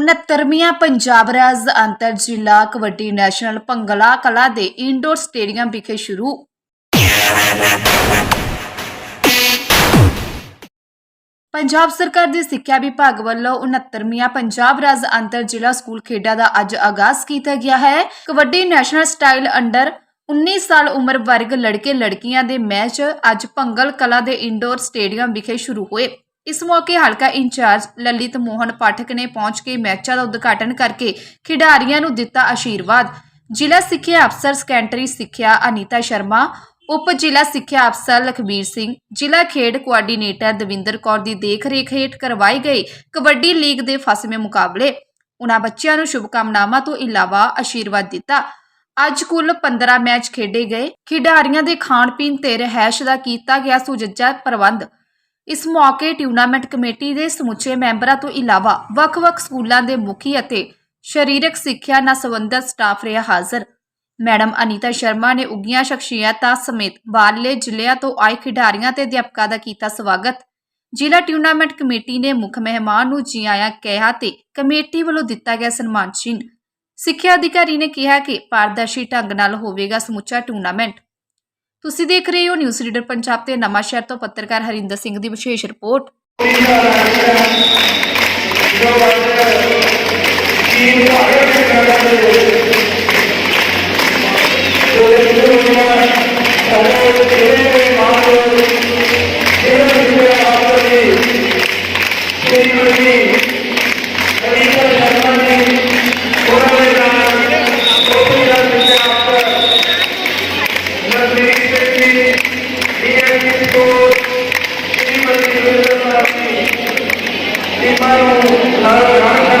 69ਵੀਂ ਪੰਜਾਬ ਰਾਜ ਅੰਤਰ ਜ਼ਿਲ੍ਹਾ ਕਬੱਡੀ ਨੈਸ਼ਨਲ ਭੰਗਲਾ ਕਲਾ ਦੇ ਇੰਡੋਰ ਸਟੇਡੀਅਮ ਵਿਖੇ ਸ਼ੁਰੂ। ਪੰਜਾਬ ਸਰਕਾਰ ਦੇ ਸਿੱਖਿਆ ਵਿਭਾਗ ਵੱਲੋਂ 69ਵੀਂ ਪੰਜਾਬ ਰਾਜ ਅੰਤਰ ਜ਼ਿਲ੍ਹਾ ਸਕੂਲ ਖੇਡਾਂ ਦਾ ਅੱਜ ਆਗਾਜ਼ ਕੀਤਾ ਗਿਆ ਹੈ। ਕਬੱਡੀ ਨੈਸ਼ਨਲ ਸਟਾਈਲ ਅੰਡਰ 19 ਸਾਲ ਉਮਰ ਵਰਗ ਲੜਕੇ ਲੜਕੀਆਂ ਦੇ ਮੈਚ ਅੱਜ ਭੰਗਲ ਕਲਾ ਦੇ ਇੰਡੋਰ ਸਟੇਡੀਅਮ ਵਿਖੇ ਸ਼ੁਰੂ ਹੋਏ। ਇਸ ਮੌਕੇ ਹਲਕਾ ਇੰਚਾਰਜ ਲਲਿਤ ਮੋਹਨ ਪਾਠਕ ਨੇ ਪਹੁੰਚ ਕੇ ਮੈਚਾਂ ਦਾ ਉਦਘਾਟਨ ਕਰਕੇ ਖਿਡਾਰੀਆਂ ਨੂੰ ਦਿੱਤਾ ਆਸ਼ੀਰਵਾਦ ਜ਼ਿਲ੍ਹਾ ਸਿੱਖਿਆ ਅਫਸਰ ਸੈਕੰਡਰੀ ਸਿੱਖਿਆ ਅਨੀਤਾ ਸ਼ਰਮਾ, ਉਪ ਜ਼ਿਲ੍ਹਾ ਸਿੱਖਿਆ ਅਫਸਰ ਲਖਬੀਰ ਸਿੰਘ, ਜ਼ਿਲ੍ਹਾ ਖੇਡ ਕੋਆਰਡੀਨੇਟਰ ਦਵਿੰਦਰ ਕੌਰ ਦੀ ਦੇਖ ਰੇਖ ਹੇਠ ਕਰਵਾਏ ਗਏ ਕਬੱਡੀ ਲੀਗ ਦੇ ਫਸਵੇਂ ਮੁਕਾਬਲੇ। ਉਨ੍ਹਾਂ ਬੱਚਿਆਂ ਨੂੰ ਸ਼ੁਭਕਾਮਨਾਵਾਂ ਤੋਂ ਇਲਾਵਾ ਆਸ਼ੀਰਵਾਦ ਦਿੱਤਾ। ਅੱਜ ਕੁੱਲ 15 ਮੈਚ ਖੇਡੇ ਗਏ। ਖਿਡਾਰੀਆਂ ਦੇ ਖਾਣ ਪੀਣ ਤੇ ਰਹਿائش ਦਾ ਕੀਤਾ ਗਿਆ ਸੁਜੱਜਾ ਪ੍ਰਬੰਧ। ਇਸ ਮੌਕੇ ਟੂਰਨਾਮੈਂਟ ਕਮੇਟੀ ਦੇ ਸਮੁੱਚੇ ਮੈਂਬਰਾਂ ਤੋਂ ਇਲਾਵਾ ਵੱਖ-ਵੱਖ ਸਕੂਲਾਂ ਦੇ ਮੁਖੀ ਅਤੇ ਸਰੀਰਕ ਸਿੱਖਿਆ ਨਾਲ ਸੰਬੰਧਿਤ ਸਟਾਫ ਰਿਹਾ ਹਾਜ਼ਰ। ਮੈਡਮ ਅਨੀਤਾ ਸ਼ਰਮਾ ਨੇ ਉੱਗੀਆਂ ਸ਼ਖਸੀਅਤਾਂ ਸਮੇਤ ਬਾਹਰਲੇ ਜ਼ਿਲ੍ਹਿਆਂ ਤੋਂ ਆਏ ਖਿਡਾਰੀਆਂ ਤੇ ਅਧਿਆਪਕਾਂ ਦਾ ਕੀਤਾ ਸਵਾਗਤ। ਜ਼ਿਲ੍ਹਾ ਟੂਰਨਾਮੈਂਟ ਕਮੇਟੀ ਨੇ ਮੁੱਖ ਮਹਿਮਾਨ ਨੂੰ ਜੀ ਆਇਆਂ ਕਿਹਾ ਤੇ ਕਮੇਟੀ ਵੱਲੋਂ ਦਿੱਤਾ ਗਿਆ ਸਨਮਾਨ ਚਿੰਨ੍ਹ ਸਿੱਖਿਆ ਅਧਿਕਾਰੀ ਨੇ ਕਿਹਾ ਕਿ ਪਾਰਦਰਸ਼ੀ ਢੰਗ ਨਾਲ ਹੋਵੇਗਾ ਸਮੁੱਚਾ ਟੂਰਨਾਮੈਂਟ। ਤੁਸੀਂ ਦੇਖ ਰਹੇ ਹੋ ਨਿਊਜ਼ ਰੀਡਰ ਪੰਜਾਬ ਤੇ ਨਵਾਂ ਸ਼ਹਿਰ ਤੋਂ ਪੱਤਰਕਾਰ ਹਰਿੰਦਰ ਸਿੰਘ ਦੀ ਵਿਸ਼ੇਸ਼ ਰਿਪੋਰਟ ਟੀਮਾਂ ਨੂੰ ਨਾਲ ਜਾਣ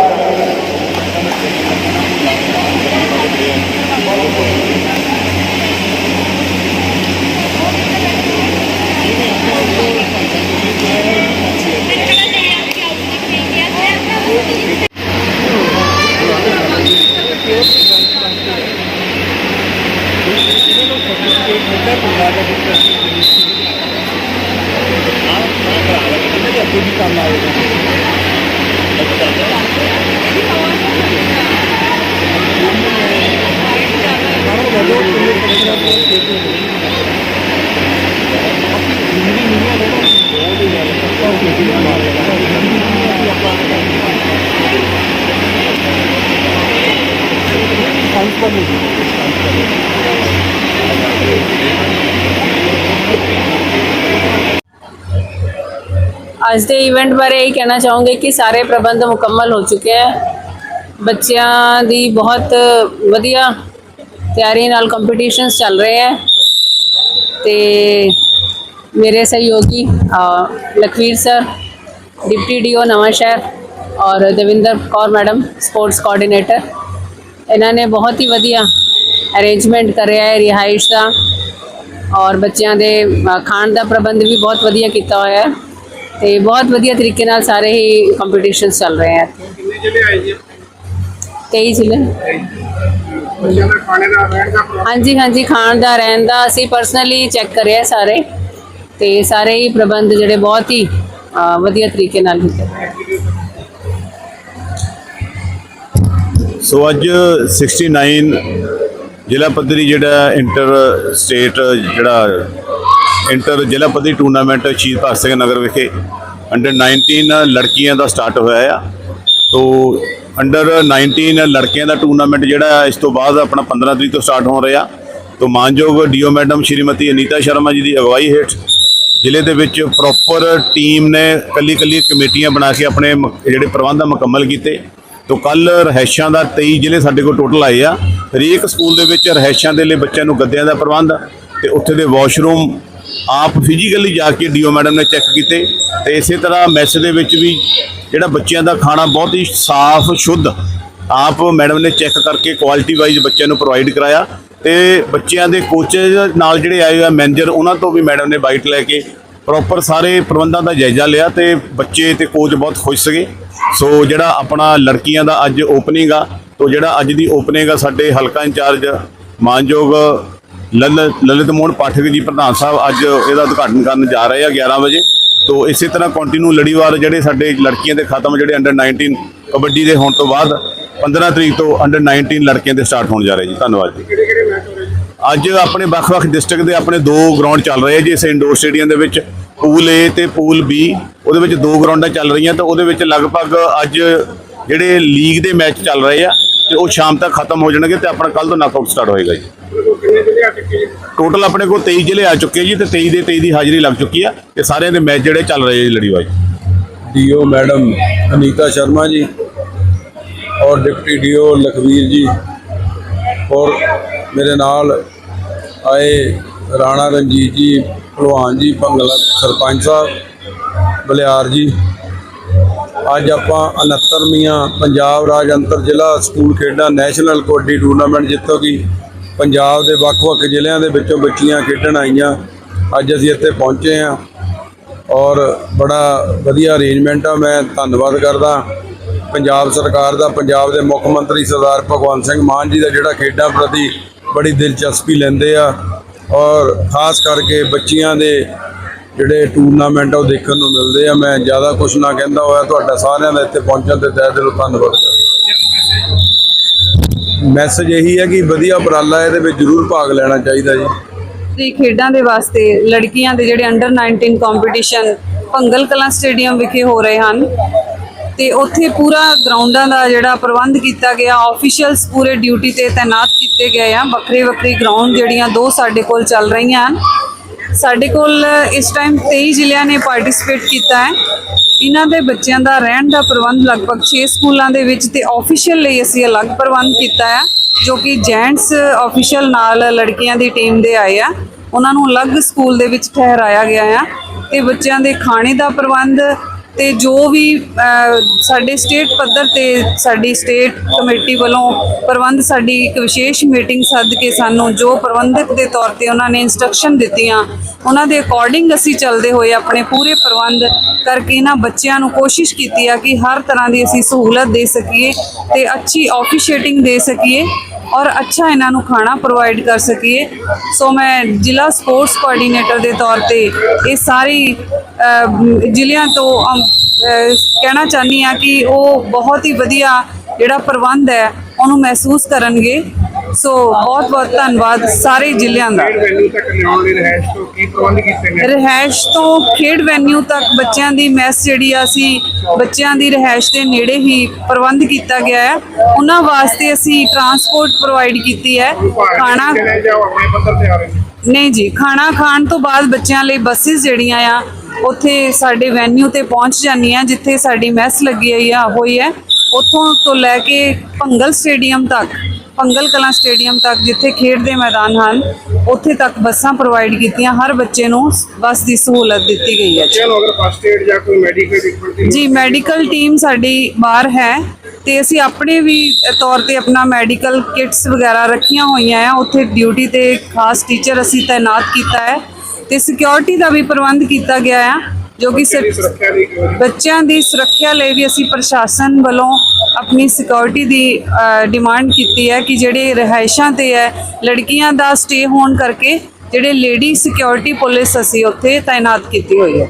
ਅੱਜ ਦੇ ਇਵੈਂਟ ਬਾਰੇ ਇਹ ਕਹਿਣਾ ਚਾਹੂੰਗੀ ਕਿ ਸਾਰੇ ਪ੍ਰਬੰਧ ਮੁਕੰਮਲ ਹੋ ਚੁੱਕੇ ਹੈ ਬੱਚਿਆਂ ਦੀ ਬਹੁਤ ਵਧੀਆ ਤਿਆਰੀ ਨਾਲ ਕੰਪੀਟੀਸ਼ਨਸ ਚੱਲ ਰਹੇ ਹੈ ਤੇ ਮੇਰੇ ਸਹਿਯੋਗੀ Lakhvir sir deputy DO Nawanshahr ਔਰ Davinder Kaur madam sports coordinator ਇਹਨਾਂ ਨੇ ਬਹੁਤ ਹੀ ਵਧੀਆ ਅਰੇਂਜਮੈਂਟ ਕਰਿਆ ਹੈ ਰਿਹਾਇਸ਼ ਦਾ। ਔਰ ਬੱਚਿਆਂ ਦੇ ਖਾਣ ਦਾ ਪ੍ਰਬੰਧ ਵੀ ਬਹੁਤ ਵਧੀਆ ਕੀਤਾ ਹੋਇਆ ਹੈ। ਤੇ ਬਹੁਤ ਵਧੀਆ ਤਰੀਕੇ ਨਾਲ ਸਾਰੇ ਹੀ ਕੰਪੀਟੀਸ਼ਨਸ ਚੱਲ ਰਹੇ ਹੈ। ਕਿੰਨੇ ਜ਼ਿਲ੍ਹੇ ਆਏ ਜੀ? 23 ਜ਼ਿਲ੍ਹੇ। ਬੱਚਿਆਂ ਦਾ ਖਾਣੇ ਦਾ ਰਹਿਣ ਦਾ ਪ੍ਰਬੰਧ? ਹਾਂਜੀ ਹਾਂਜੀ ਖਾਣ ਦਾ ਰਹਿਣ ਦਾ ਅਸੀਂ ਪਰਸਨਲੀ ਚੈੱਕ ਕਰਿਆ ਸਾਰੇ। ਤੇ ਸਾਰੇ ਹੀ ਪ੍ਰਬੰਧ ਜਿਹੜੇ ਬਹੁਤ ਹੀ ਵਧੀਆ ਤਰੀਕੇ ਨਾਲ ਕੀਤੇ ਸੋ ਅੱਜ 69 ਜ਼ਿਲ੍ਹਾ ਪੱਧਰੀ ਜਿਹੜਾ ਇੰਟਰ ਸਟੇਟ ਜਿਹੜਾ ਇੰਟਰ ਜ਼ਿਲ੍ਹਾ ਪੱਧਰੀ ਟੂਰਨਾਮੈਂਟ ਸ਼ਹੀਦ ਭਗਤ ਸਿੰਘ ਨਗਰ ਵਿਖੇ ਅੰਡਰ 19 ਲੜਕੀਆਂ ਦਾ ਸਟਾਰਟ ਹੋਇਆ ਆ। ਤੋ ਅੰਡਰ 19 ਲੜਕੀਆਂ ਦਾ ਟੂਰਨਾਮੈਂਟ ਜਿਹੜਾ ਇਸ ਤੋਂ ਬਾਅਦ ਆਪਣਾ 15 ਤਰੀਕ ਤੋਂ ਸਟਾਰਟ ਹੋ ਰਿਹਾ। ਤੋ ਮਾਨਯੋਗ ਡੀਓ ਮੈਡਮ ਸ਼੍ਰੀਮਤੀ ਅਨੀਤਾ ਸ਼ਰਮਾ ਜੀ ਦੀ ਅਗਵਾਈ ਹੇਠ ਜ਼ਿਲ੍ਹੇ ਦੇ ਵਿੱਚ ਪ੍ਰੋਪਰ ਟੀਮ ਨੇ ਕੱਲੀ ਕੱਲੀ ਕਮੇਟੀਆਂ ਬਣਾ ਕੇ ਆਪਣੇ ਜਿਹੜੇ ਪ੍ਰਬੰਧ ਆ ਮੁਕੰਮਲ ਕੀਤੇ। ਤੋ ਕੱਲ ਰਹਿਸ਼ਾਂ ਦਾ 23 ਜ਼ਿਲ੍ਹੇ ਸਾਡੇ ਕੋਲ ਟੋਟਲ ਆਏ ਆ। ਹਰੇਕ ਸਕੂਲ ਦੇ ਵਿੱਚ ਰਹਿਸ਼ਾਂ ਦੇ ਲਈ ਬੱਚਿਆਂ ਨੂੰ ਗੱਦਿਆਂ ਦਾ ਪ੍ਰਬੰਧ ਤੇ ਉੱਥੇ ਦੇ ਵਾਸ਼ਰੂਮ ਆਪ ਫਿਜ਼ੀਕਲੀ ਜਾ ਕੇ ਡੀਓ ਮੈਡਮ ਨੇ ਚੈੱਕ ਕੀਤੇ ਤੇ ਇਸੇ ਤਰ੍ਹਾਂ ਮੈਸ ਦੇ ਵਿੱਚ ਵੀ ਜਿਹੜਾ ਬੱਚਿਆਂ ਦਾ ਖਾਣਾ ਬਹੁਤ ਹੀ ਸਾਫ਼, ਸ਼ੁੱਧ ਆਪ ਮੈਡਮ ਨੇ ਚੈੱਕ ਕਰਕੇ ਕੁਆਲਿਟੀ ਵਾਈਜ਼ ਬੱਚਿਆਂ ਨੂੰ ਪ੍ਰੋਵਾਈਡ ਕਰਾਇਆ ਤੇ ਬੱਚਿਆਂ ਦੇ ਕੋਚੇਜ ਨਾਲ ਜਿਹੜੇ ਆਏ ਆ ਮੈਨੇਜਰ ਉਹਨਾਂ ਤੋਂ ਵੀ ਮੈਡਮ ਨੇ ਬਾਈਟ ਲੈ ਕੇ ਪ੍ਰੋਪਰ ਸਾਰੇ ਪ੍ਰਬੰਧਾਂ ਦਾ ਜਾਇਜ਼ਾ ਲਿਆ ਤੇ ਬੱਚੇ ਤੇ ਕੋਚ ਬਹੁਤ ਖੁਸ਼ ਸੀਗੇ। ਸੋ ਜਿਹੜਾ ਆਪਣਾ ਲੜਕੀਆਂ ਦਾ ਅੱਜ ਓਪਨਿੰਗ ਆ, ਤੋ ਜਿਹੜਾ ਅੱਜ ਦੀ ਓਪਨਿੰਗ ਆ ਸਾਡੇ ਹਲਕਾ ਇੰਚਾਰਜ ਮਾਨਯੋਗ ਲਲ- ਲਲਿਤ ਮੋਹਨ ਪਾਠਕ ਜੀ, ਪ੍ਰਧਾਨ ਸਾਹਿਬ ਅੱਜ ਇਹਦਾ ਉਦਘਾਟਨ ਕਰਨ ਜਾ ਰਹੇ ਆ 11 ਵਜੇ। ਤੋਂ ਇਸੇ ਤਰ੍ਹਾਂ ਕੰਟੀਨਿਊ ਲੜੀਵਾਰ ਜਿਹੜੇ ਸਾਡੇ ਲੜਕੀਆਂ ਦੇ ਖਤਮ ਜਿਹੜੇ ਅੰਡਰ 19 ਕਬੱਡੀ ਦੇ ਹੋਣ ਤੋਂ ਬਾਅਦ 15 ਤਰੀਕ ਤੋਂ ਅੰਡਰ 19 ਲੜਕੀਆਂ ਦੇ ਸਟਾਰਟ ਹੋਣ ਜਾ ਰਹੇ ਜੀ। ਧੰਨਵਾਦ ਜੀ। ਅੱਜ ਆਪਣੇ ਵੱਖ-ਵੱਖ ਡਿਸਟ੍ਰਿਕਟ ਦੇ ਆਪਣੇ ਦੋ ਗਰਾਊਂਡ ਚੱਲ ਰਹੇ ਆ ਜੀ, ਇਸ ਇੰਡੋਰ ਸਟੇਡੀਅਮ ਦੇ ਵਿੱਚ ਪੂਲ A ਤੇ ਪੂਲ B, ਉਹਦੇ ਵਿੱਚ ਦੋ ਗਰਾਊਂਡਾਂ ਚੱਲ ਰਹੀਆਂ ਤਾਂ ਉਹਦੇ ਵਿੱਚ ਲਗਭਗ ਅੱਜ ਜਿਹੜੇ ਲੀਗ ਦੇ ਮੈਚ ਚੱਲ ਰਹੇ ਆ ਤੇ ਉਹ ਸ਼ਾਮ ਤੱਕ ਖਤਮ ਹੋ ਜਾਣਗੇ ਤੇ ਆਪਣਾ ਕੱਲ ਤੋਂ ਨੌਕਆਊਟ ਸਟਾਰਟ ਹੋਏਗਾ ਜੀ। ਟੋਟਲ ਆਪਣੇ ਕੋਲ 23 ਜ਼ਿਲ੍ਹੇ ਆ ਚੁੱਕੇ ਜੀ ਤੇ 23 ਦੇ 23 ਦੀ ਹਾਜ਼ਰੀ ਲੱਗ ਚੁੱਕੀ ਆ ਤੇ ਸਾਰਿਆਂ ਦੇ ਮੈਚ ਜਿਹੜੇ ਚੱਲ ਰਹੇ ਆ ਜੀ ਲੜੀਵਾਰ ਡੀਓ ਮੈਡਮ ਅਨੀਤਾ ਸ਼ਰਮਾ ਜੀ ਔਰ ਡਿਪਟੀ ਡੀਓ ਲਖਵੀਰ ਜੀ ਔਰ ਮੇਰੇ ਨਾਲ ਆਏ ਰਾਣਾ ਰਣਜੀਤ ਜੀ, ਭਲਵਾਨ ਜੀ, ਭੰਗਲਾ ਸਰਪੰਚ ਸਾਹਿਬ, ਬਲਿਆਰ ਜੀ। ਅੱਜ ਆਪਾਂ 69ਵੀਆਂ ਪੰਜਾਬ ਰਾਜ ਅੰਤਰ ਜ਼ਿਲ੍ਹਾ ਸਕੂਲ ਖੇਡਾਂ ਨੈਸ਼ਨਲ ਕਬੱਡੀ ਟੂਰਨਾਮੈਂਟ ਜਿੱਤੋ ਕਿ ਪੰਜਾਬ ਦੇ ਵੱਖ-ਵੱਖ ਜ਼ਿਲ੍ਹਿਆਂ ਦੇ ਵਿੱਚੋਂ ਬੱਚੀਆਂ ਖੇਡਣ ਆਈਆਂ। ਅੱਜ ਅਸੀਂ ਇੱਥੇ ਪਹੁੰਚੇ ਹਾਂ ਔਰ ਬੜਾ ਵਧੀਆ ਅਰੇਂਜਮੈਂਟ ਆ। ਮੈਂ ਧੰਨਵਾਦ ਕਰਦਾ ਪੰਜਾਬ ਸਰਕਾਰ ਦਾ, ਪੰਜਾਬ ਦੇ ਮੁੱਖ ਮੰਤਰੀ ਸਰਦਾਰ ਭਗਵੰਤ ਸਿੰਘ ਮਾਨ ਜੀ ਦਾ, ਜਿਹੜਾ ਖੇਡਾਂ ਪ੍ਰਤੀ ਬੜੀ ਦਿਲਚਸਪੀ ਲੈਂਦੇ ਆ ਔਰ ਖਾਸ ਕਰਕੇ ਬੱਚੀਆਂ ਦੇ ਜਿਹੜੇ ਟੂਰਨਾਮੈਂਟ ਆ ਉਹ ਦੇਖਣ ਨੂੰ ਮਿਲਦੇ ਆ। ਮੈਂ ਜ਼ਿਆਦਾ ਕੁਝ ਨਾ ਕਹਿੰਦਾ ਹੋਇਆ, ਤੁਹਾਡਾ ਸਾਰਿਆਂ ਦਾ ਇੱਥੇ ਪਹੁੰਚਣ ਤੇ ਤਹਿ ਦਿਲੋਂ ਧੰਨਵਾਦ ਕਰਦਾ। ਮੈਸੇਜ ਇਹੀ ਹੈ ਕਿ ਵਧੀਆ ਉਪਰਾਲਾ ਇਹਦੇ ਵਿੱਚ ਜ਼ਰੂਰ ਭਾਗ ਲੈਣਾ ਚਾਹੀਦਾ ਜੀ। ਦੀ ਖੇਡਾਂ ਦੇ ਵਾਸਤੇ ਲੜਕੀਆਂ ਦੇ ਜਿਹੜੇ under 19 competition Bhangal Kalan stadium ਵਿਖੇ ਹੋ ਰਹੇ ਹਨ। ਤੇ ਉੱਥੇ ਪੂਰਾ ਗਰਾਊਂਡਾਂ ਦਾ ਜਿਹੜਾ ਪ੍ਰਬੰਧ ਕੀਤਾ ਗਿਆ ਆਫੀਸ਼ੀਅਲਸ ਪੂਰੇ ਡਿਊਟੀ ਤੇ ਤਾਇਨਾਤ ਕੀਤੇ ਗਏ ਆ। ਵੱਖਰੇ ਵੱਖਰੇ ਗਰਾਊਂਡ ਜਿਹੜੀਆਂ ਦੋ ਸਾਡੇ ਕੋਲ ਚੱਲ ਰਹੀਆਂ ਹਨ। ਸਾਡੇ ਕੋਲ ਇਸ ਟਾਈਮ 23 ਜ਼ਿਲ੍ਹਿਆਂ ਨੇ ਪਾਰਟਿਸਿਪੇਟ ਕੀਤਾ ਹੈ। ਇਹਨਾਂ ਦੇ ਬੱਚਿਆਂ ਦਾ ਰਹਿਣ ਦਾ ਪ੍ਰਬੰਧ ਲਗਭਗ 6 ਸਕੂਲਾਂ ਦੇ ਵਿੱਚ ਤੇ ਆਫੀਸ਼ੀਅਲ ਲਈ ਅਸੀਂ ਅਲੱਗ ਪ੍ਰਬੰਧ ਕੀਤਾ ਹੈ, ਜੋ ਕਿ ਜੈਂਟਸ ਆਫੀਸ਼ੀਅਲ ਨਾਲ ਲੜਕੀਆਂ ਦੀ ਟੀਮ ਦੇ ਆਏ ਆ। ਉਹਨਾਂ ਨੂੰ ਅਲੱਗ ਸਕੂਲ ਦੇ ਵਿੱਚ ਠਹਿਰਾਇਆ ਗਿਆ ਆ ਤੇ ਬੱਚਿਆਂ ਦੇ ਖਾਣੇ ਦਾ ਪ੍ਰਬੰਧ ਤੇ ਜੋ ਵੀ ਸਾਡੇ ਸਟੇਟ ਪੱਧਰ ਤੇ ਸਾਡੀ ਸਟੇਟ ਕਮੇਟੀ ਵੱਲੋਂ ਪ੍ਰਬੰਧ, ਸਾਡੀ ਇੱਕ ਵਿਸ਼ੇਸ਼ ਮੀਟਿੰਗ ਸੱਦ ਕੇ ਸਾਨੂੰ ਜੋ ਪ੍ਰਬੰਧਕ ਦੇ ਤੌਰ ਤੇ ਉਹਨਾਂ ਨੇ ਇਨਸਟਰਕਸ਼ਨ ਦਿੱਤੀਆਂ, ਉਹਨਾਂ ਦੇ ਅਕੋਰਡਿੰਗ ਅਸੀਂ ਚੱਲਦੇ ਹੋਏ ਆਪਣੇ ਪੂਰੇ ਪ੍ਰਬੰਧ ਕਰਕੇ ਇਹਨਾਂ ਬੱਚਿਆਂ ਨੂੰ ਕੋਸ਼ਿਸ਼ ਕੀਤੀ ਆ ਕਿ ਹਰ ਤਰ੍ਹਾਂ ਦੀ ਅਸੀਂ ਸਹੂਲਤ ਦੇ ਸਕੀਏ ਤੇ ਅੱਛੀ ਆਫੀਸ਼ੀਏਟਿੰਗ ਦੇ ਸਕੀਏ। ਔਰ ਅੱਛਾ ਇਹਨਾਂ ਨੂੰ ਖਾਣਾ ਪ੍ਰੋਵਾਈਡ ਕਰ ਸਕੀਏ। ਸੋ ਮੈਂ ਜ਼ਿਲ੍ਹਾ ਸਪੋਰਟਸ ਕੋਆਰਡੀਨੇਟਰ ਦੇ ਤੌਰ ਤੇ ਇਹ ਸਾਰੀ ਜ਼ਿਲ੍ਹਿਆਂ ਤੋਂ ਕਹਿਣਾ ਚਾਹੁੰਦੀ ਆ ਕਿ ਉਹ ਬਹੁਤ ਹੀ ਵਧੀਆ ਜਿਹੜਾ ਪ੍ਰਬੰਧ ਹੈ, ਉਹਨੂੰ ਮਹਿਸੂਸ ਕਰਨਗੇ। ਸੋ ਬਹੁਤ ਬਹੁਤ ਧੰਨਵਾਦ ਸਾਰੇ ਜ਼ਿਲ੍ਹਿਆਂ ਦਾ। ਖੇਡ ਤੋਂ ਖੇਡ ਵੈਨਿਊ ਤੱਕ ਬੱਚਿਆਂ ਦੀ ਮੈਸ ਜਿਹੜੀ ਆ ਅਸੀਂ ਬੱਚਿਆਂ ਦੀ ਰਹਿਸ਼ ਦੇ ਨੇੜੇ ਹੀ ਪ੍ਰਬੰਧ ਕੀਤਾ ਗਿਆ ਹੈ। ਉਹਨਾਂ ਵਾਸਤੇ ਅਸੀਂ ਟਰਾਂਸਪੋਰਟ ਪ੍ਰੋਵਾਈਡ ਕੀਤੀ ਹੈ। ਖਾਣਾ ਨਹੀਂ ਜੀ ਖਾਣਾ ਖਾਣ ਤੋਂ ਬਾਅਦ ਬੱਚਿਆਂ ਲਈ ਬੱਸਿਸ ਜਿਹੜੀਆਂ ਆ ਉੱਥੇ ਸਾਡੇ ਵੈਨਿਊ ਤੇ ਪਹੁੰਚ ਜਾਂਦੀਆਂ ਜਿੱਥੇ ਸਾਡੀ ਮੈਸ ਲੱਗੀ ਹੋਈ ਆ ਹੋਈ ਹੈ। ਉੱਥੋਂ ਤੋਂ ਲੈ ਕੇ ਭੰਗਲ ਸਟੇਡੀਅਮ ਤੱਕ। ਭੰਗਲ ਕਲਾਂ ਸਟੇਡੀਅਮ ਤੱਕ ਜਿੱਥੇ ਖੇਡ ਦੇ ਮੈਦਾਨ ਹਨ ਉੱਥੇ ਤੱਕ ਬੱਸਾਂ ਪ੍ਰੋਵਾਈਡ ਕੀਤੀਆਂ ਹਰ ਬੱਚੇ ਨੂੰ ਬੱਸ ਦੀ ਸਹੂਲਤ ਦਿੱਤੀ ਗਈ ਹੈ ਨੂੰ ਅਗਰ ਫਸਟ ਏਡ ਜਾਂ ਕੋਈ ਮੈਡੀਕਲ ਟ੍ਰੀਟਮੈਂਟ ਜੀ ਮੈਡੀਕਲ ਟੀਮ ਸਾਡੀ ਬਾਹਰ ਹੈ ਤੇ ਅਸੀਂ ਆਪਣੇ ਵੀ ਤੌਰ ਤੇ ਆਪਣਾ ਮੈਡੀਕਲ ਕਿਟਸ ਵਗੈਰਾ ਰੱਖੀਆਂ ਹੋਈਆਂ ਆ। ਉੱਥੇ ਡਿਊਟੀ ਤੇ ਖਾਸ ਟੀਚਰ ਅਸੀਂ ਤਾਇਨਾਤ ਕੀਤਾ ਹੈ ਤੇ ਸਿਕਿਉਰਿਟੀ ਦਾ ਵੀ ਪ੍ਰਬੰਧ ਕੀਤਾ ਗਿਆ ਆ। ਜੋ ਕਿ ਸਿਰਫ ਬੱਚਿਆਂ ਦੀ ਸੁਰੱਖਿਆ ਲਈ ਵੀ ਅਸੀਂ ਪ੍ਰਸ਼ਾਸਨ ਵੱਲੋਂ ਆਪਣੀ ਸਿਕਿਉਰਿਟੀ ਦੀ ਡਿਮਾਂਡ ਕੀਤੀ ਹੈ ਕਿ ਜਿਹੜੇ ਰਿਹਾਇਸ਼ਾਂ ਤੇ ਹੈ ਲੜਕੀਆਂ ਦਾ ਸਟੇ ਹੋਣ ਕਰਕੇ ਜਿਹੜੇ ਲੇਡੀ ਸਿਕਿਉਰਿਟੀ ਪੁਲਿਸ ਅਸੀਂ ਉੱਥੇ ਤਾਇਨਾਤ ਕੀਤੀ ਹੋਈ ਹੈ।